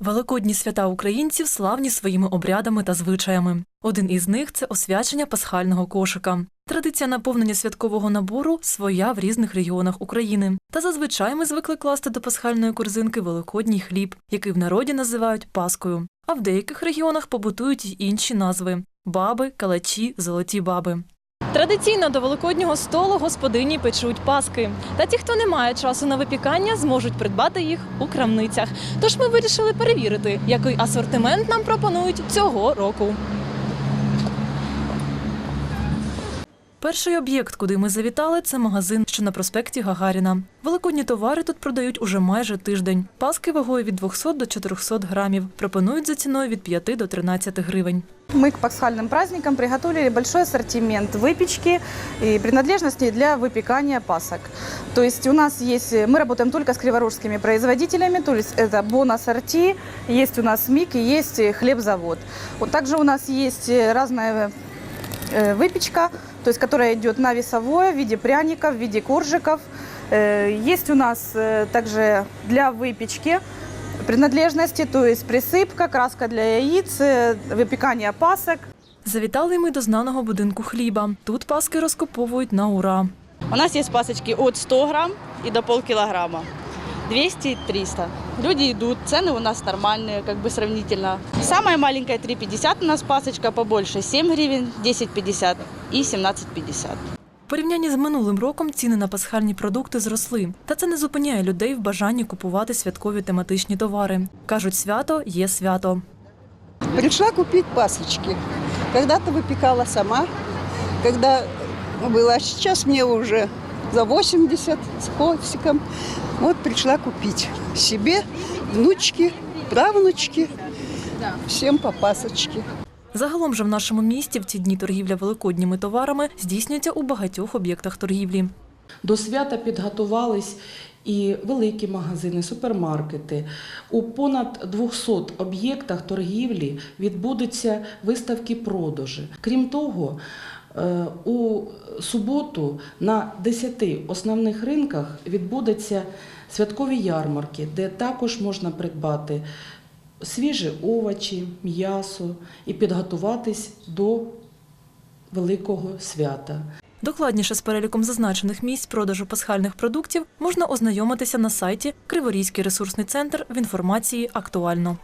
Великодні свята українців славні своїми обрядами та звичаями. Один із них це освячення пасхального кошика. Традиція наповнення святкового набору своя в різних регіонах України. Та зазвичай ми звикли класти до пасхальної корзинки великодній хліб, який в народі називають паскою. А в деяких регіонах побутують й інші назви баби, калачі, золоті баби. Традиційно до великоднього столу господині печуть паски. Та ті, хто не має часу на випікання, зможуть придбати їх у крамницях. Тож ми вирішили перевірити, який асортимент нам пропонують цього року. Перший об'єкт, куди ми завітали, це магазин, що на проспекті Гагаріна. Великодні товари тут продають уже майже тиждень. Паски вагою від 200 до 400 грамів. Пропонують за ціною від 5 до 13 гривень. Мы к пасхальным праздникам приготовили большой ассортимент выпечки и принадлежностей для выпекания пасок. То есть у нас есть, мы работаем только с криворожскими производителями, то есть это Бон Ассорти, есть у нас МИК и есть хлебзавод. Вот также у нас есть разная э, выпечка, то есть которая идет на весовое в виде пряников, в виде коржиков. Э, Есть у нас э, также для выпечки принадлежности, то есть присыпка, краска для яиц, э, выпекание пасок. Завітали ми до знаного будинку хліба. Тут паски розкуповують на ура. У нас есть пасочки от 100 грамм и до полкилограмма. 200 и 300. Люди идут, цены у нас нормальные, как бы сравнительно. Самая маленькая 3,50 у нас пасочка, побольше 7 гривен, 10,50 и 17,50. В порівнянні з минулим роком ціни на пасхальні продукти зросли. Та це не зупиняє людей в бажанні купувати святкові тематичні товари. Кажуть, свято є свято. Пришла купить пасочки. Когда-то выпекала сама, когда было, а сейчас мне уже за 80 с хвостиком. Вот пришла купить себе, внучки, правнучки, всем по. Загалом же в нашому місті в ці дні торгівля великодніми товарами здійснюється у багатьох об'єктах торгівлі. До свята підготувались і великі магазини, супермаркети. У понад 200 об'єктах торгівлі відбудуться виставки продажі. Крім того, е, у суботу на 10 основних ринках відбудуться святкові ярмарки, де також можна придбати свіжі овочі, м'ясо і підготуватись до великого свята. Докладніше з переліком зазначених місць продажу пасхальних продуктів можна ознайомитися на сайті Криворізький ресурсний центр в інформації актуально.